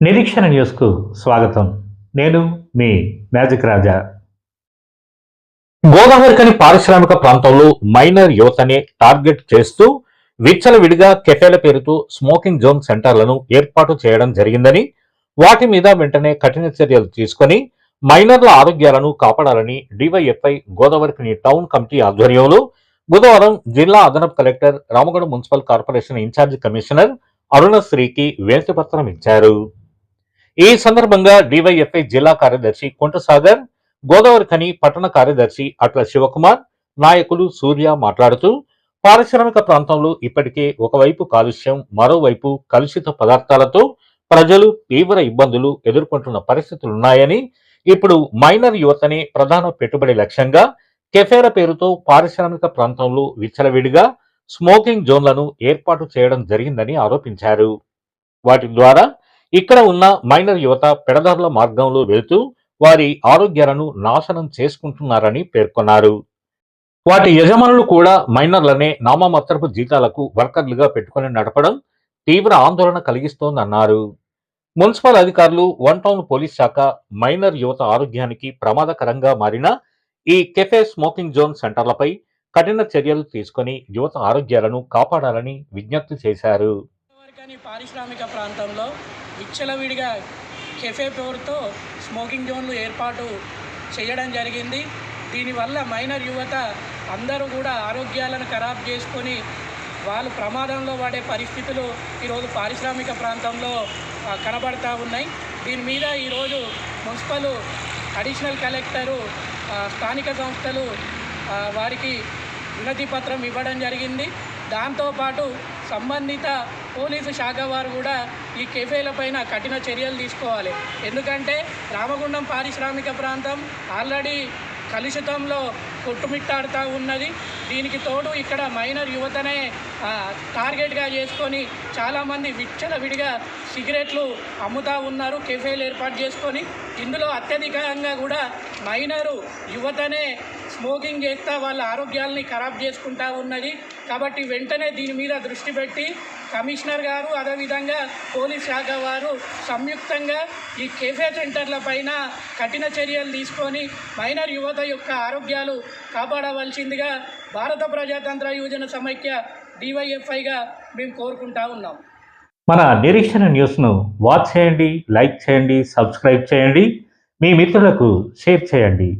నిరీక్షణ న్యూస్కు స్వాగతం. నేను మీ మ్యాజిక్ రాజా. గోదావరికని పారిశ్రామిక ప్రాంతంలో మైనర్ యువతని టార్గెట్ చేస్తూ విచ్చలవిడిగా కెఫేల పేరుతో స్మోకింగ్ జోన్ సెంటర్లను ఏర్పాటు చేయడం జరిగిందని వాటి మీద వెంటనే కఠిన చర్యలు తీసుకొని మైనర్ల ఆరోగ్యాలను కాపాడాలని డివైఎఫ్ఐ గోదావరికని టౌన్ కమిటీ ఆధ్వర్యంలో బుధవారం జిల్లా అదనపు కలెక్టర్ రామగడ మున్సిపల్ కార్పొరేషన్ ఇన్ఛార్జ్ కమిషనర్ అరుణశ్రీకి వినతిపత్రం ఇచ్చారు. ఈ సందర్భంగా డివైఎఫ్ఐ జిల్లా కార్యదర్శి కొంటసాగర్ గోదావరి ఖని పట్టణ కార్యదర్శి అట్ల శివకుమార్ నాయకులు సూర్య మాట్లాడుతూ పారిశ్రామిక ప్రాంతంలో ఇప్పటికే ఒకవైపు కాలుష్యం మరోవైపు కలుషిత పదార్థాలతో ప్రజలు తీవ్ర ఇబ్బందులు ఎదుర్కొంటున్న పరిస్థితులున్నాయని ఇప్పుడు మైనర్ యువతని ప్రధాన పెట్టుబడి లక్ష్యంగా కెఫేర పేరుతో పారిశ్రామిక ప్రాంతంలో విచ్చలవిడిగా స్మోకింగ్ జోన్లను ఏర్పాటు చేయడం జరిగిందని ఆరోపించారు. వాటి ద్వారా ఇక్కడ ఉన్న మైనర్ యువత పెడదారుల మార్గంలో వెళుతూ వారి ఆరోగ్యాలను నాశనం చేసుకుంటున్నారని పేర్కొన్నారు. వాటి యజమానులు కూడా మైనర్లనే నామమాత్రపు జీతాలకు వర్కర్లుగా పెట్టుకుని నడపడం తీవ్ర ఆందోళన కలిగిస్తోందన్నారు. మున్సిపల్ అధికారులు వన్ టౌన్ పోలీస్ శాఖ మైనర్ యువత ఆరోగ్యానికి ప్రమాదకరంగా మారిన ఈ కెఫే స్మోకింగ్ జోన్ సెంటర్లపై కఠిన చర్యలు తీసుకొని యువత ఆరోగ్యాలను కాపాడాలని విజ్ఞప్తి చేశారు. కానీ పారిశ్రామిక ప్రాంతంలో విచ్చలవిడిగా కెఫే పేరుతో స్మోకింగ్ జోన్లు ఏర్పాటు చేయడం జరిగింది. దీనివల్ల మైనర్ యువత అందరూ కూడా ఆరోగ్యాలను ఖరాబ్ చేసుకొని వాళ్ళు ప్రమాదంలో పడే పరిస్థితులు ఈరోజు పారిశ్రామిక ప్రాంతంలో కనబడతా ఉన్నాయి. దీని మీద ఈరోజు మున్సిపల్ అడిషనల్ కలెక్టరు స్థానిక సంస్థలు వారికి వినతి పత్రం ఇవ్వడం జరిగింది. దాంతోపాటు సంబంధిత పోలీసు శాఖ వారు కూడా ఈ కెఫేల పైన కఠిన చర్యలు తీసుకోవాలి. ఎందుకంటే రామగుండం పారిశ్రామిక ప్రాంతం ఆల్రెడీ కలుషితంలో కొట్టుమిట్టాడుతూ ఉన్నది. దీనికి తోడు ఇక్కడ మైనర్ యువతనే టార్గెట్గా చేసుకొని చాలామంది విచ్చలవిడిగా సిగరెట్లు అమ్ముతూ ఉన్నారు కెఫేలు ఏర్పాటు చేసుకొని. ఇందులో అత్యధికంగా కూడా మైనరు యువతనే స్మోకింగ్ చేస్తూ వాళ్ళ ఆరోగ్యాలని ఖరాబ్ చేసుకుంటా ఉన్నది. కాబట్టి వెంటనే దీని మీద దృష్టి పెట్టి కమిషనర్ గారు అదేవిధంగా పోలీస్ శాఖ వారు సంయుక్తంగా ఈ కేఫే సెంటర్ల పైన కఠిన చర్యలు తీసుకొని మైనర్ యువత యొక్క ఆరోగ్యాలు కాపాడవలసిందిగా భారత ప్రజాతంత్ర యువజన సమైక్య డివైఎఫ్ఐగా మేము కోరుకుంటా ఉన్నాం. మన నిరీక్షణ న్యూస్ను వాచ్ చేయండి లైక్ చేయండి సబ్స్క్రైబ్ చేయండి. మీ మిత్రులకు షేర్ చేయండి.